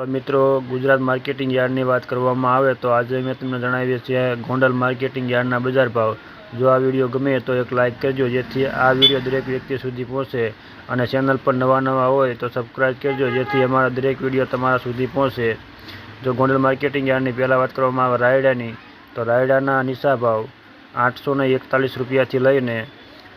તો મિત્રો ગુજરાત માર્કેટિંગ યાર્ડની વાત કરવામાં આવે તો આજે મેં તમને જણાવીએ છીએ ગોંડલ માર્કેટિંગ યાર્ડના બજાર ભાવ. જો આ વીડિયો ગમે તો એક લાઇક કરજો, જેથી આ વીડિયો દરેક વ્યક્તિ સુધી પહોંચે અને ચેનલ પર નવા નવા હોય તો સબસ્ક્રાઈબ કરજો, જેથી અમારા દરેક વીડિયો તમારા સુધી પહોંચે. જો ગોંડલ માર્કેટિંગ યાર્ડની પહેલાં વાત કરવામાં આવે રાયડાની, તો રાયડાના નીચા ભાવ આઠસો એકતાલીસ રૂપિયાથી લઈને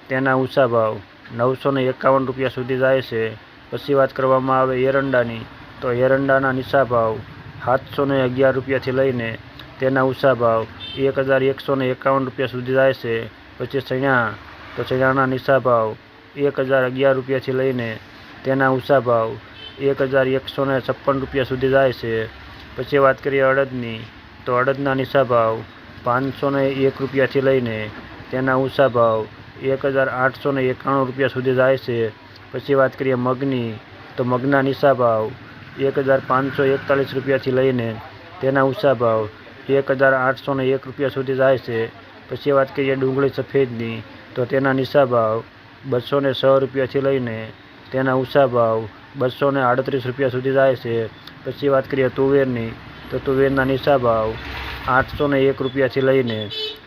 તેના ઊંચા ભાવ નવસો એકાવન રૂપિયા સુધી જાય છે. પછી વાત કરવામાં આવે એરંડાની તો એરંડાના નીચા ભાવ સાતસો ને અગિયાર રૂપિયાથી લઈને તેના ઊંચા ભાવ એક હજાર એકસો ને એકાવન રૂપિયા સુધી જાય છે. પછી ચણા, તો ચણાના નીચા ભાવ એક હજાર અગિયાર રૂપિયાથી લઈને તેના ઊંચા ભાવ એક હજાર એકસો ને છપ્પન રૂપિયા સુધી જાય છે. પછી વાત કરીએ અડદની, તો અડદના નીચા ભાવ પાંચસો ને એક રૂપિયાથી લઈને તેના ઊંચા ભાવ એક હજાર આઠસો ને એકાણું રૂપિયા સુધી જાય છે. પછી વાત કરીએ મગની, તો મગના નીચા ભાવ એક હજાર પાંચસો એકતાલીસ રૂપિયાથી લઈને તેના ઊંચા ભાવ એક હજાર આઠસો ને એક રૂપિયા સુધી જાય છે. પછી વાત કરીએ ડુંગળી સફેદની, તો તેના નીચા ભાવ બસો ને છ રૂપિયાથી લઈને તેના ઊંચા ભાવ બસો ને આડત્રીસ રૂપિયા સુધી જાય છે. પછી વાત કરીએ તુવેરની, તો તુવેરના નીચા ભાવ આઠસો ને એક રૂપિયાથી લઈને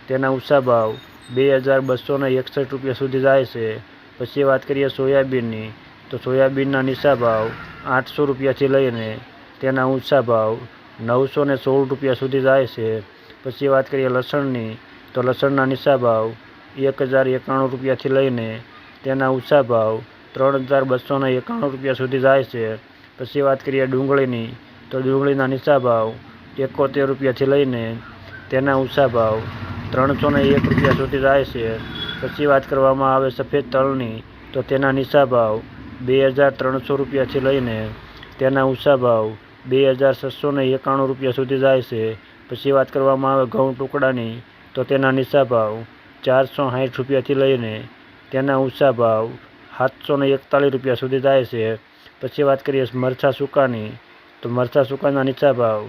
તેના ઊંચા ભાવ બે હજાર બસો ને એકસઠ રૂપિયા સુધી જાય છે. પછી વાત કરીએ સોયાબીનની, તો સોયાબીનના નીચા ભાવ આઠસો રૂપિયાથી લઈને તેના ઊંચા ભાવ નવસો ને સોળ રૂપિયા સુધી જાય છે. પછી વાત કરીએ લસણની, તો લસણના નીચા ભાવ એક હજાર એકાણું રૂપિયાથી લઈને તેના ઊંચા ભાવ ત્રણ હજાર બસો ને એકાણું રૂપિયા સુધી જાય છે. પછી વાત કરીએ ડુંગળીની, તો ડુંગળીના નીચા ભાવ એકોતેર રૂપિયાથી લઈને તેના ઊંચા ભાવ ત્રણસો ને એક રૂપિયા સુધી જાય છે. પછી વાત કરવામાં આવે સફેદ તલની, તો તેના નીચા ભાવ બે હજાર ત્રણસો રૂપિયાથી લઈને તેના ઊંચા ભાવ બે હજાર છસો એકાણું રૂપિયા સુધી જાય છે. પછી વાત કરવામાં આવે ઘઉં ટુકડાની, તો તેના નીચા ભાવ ચારસો સાઠ રૂપિયાથી લઈને તેના ઊંચા ભાવ સાતસો એકતાલીસ રૂપિયા સુધી જાય છે. પછી વાત કરીએ મરછા સૂકાની, તો મરછા સૂકાના નીચા ભાવ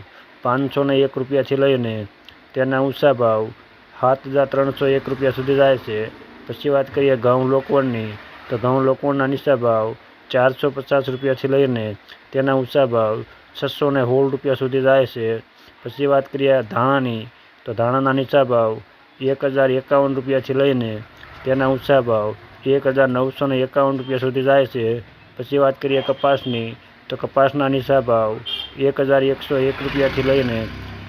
પાંચસો એક રૂપિયાથી લઈને તેના ઊંચા ભાવ સાત હજાર ત્રણસો એક રૂપિયા સુધી જાય છે. પછી વાત કરીએ ઘઉં લોકવણની તો ઘઉં લોકોના નીચા ભાવ ચારસો પચાસ રૂપિયાથી લઈને તેના ઊંચા ભાવ છસો ને સોળ રૂપિયા સુધી જાય છે. પછી વાત કરીએ ધાણાની, તો ધાણાના નીચા ભાવ એક હજાર એકાવન રૂપિયાથી લઈને તેના ઊંચા ભાવ એક હજાર નવસો ને એકાવન રૂપિયા સુધી જાય છે. પછી વાત કરીએ કપાસની, તો કપાસના નીચા ભાવ એક હજાર એકસો એક રૂપિયાથી લઈને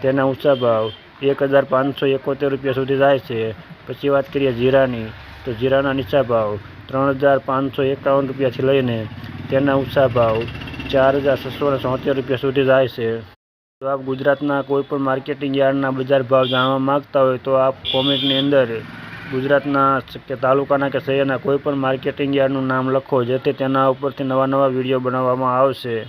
તેના ઊંચા ભાવ એક હજાર પાંચસો એકોતેર રૂપિયા સુધી જાય છે. પછી વાત કરીએ જીરાની, તો જીરાના નીચા ભાવ ત્રણ હજાર પાંચસો એકાવન રૂપિયાથી લઈને તેના ઊંચા ભાવ ચાર હજાર છસો ને સોતેર રૂપિયા સુધી જાય છે. જો આપ ગુજરાતના કોઈપણ માર્કેટિંગ યાર્ડના બજાર ભાવ જાણવા માગતા હોય તો આપ કોમેન્ટની અંદર ગુજરાતના કે તાલુકાના કે શહેરના કોઈપણ માર્કેટિંગ યાર્ડનું નામ લખો, જેથી તેના ઉપરથી નવા નવા વીડિયો બનાવવામાં આવશે.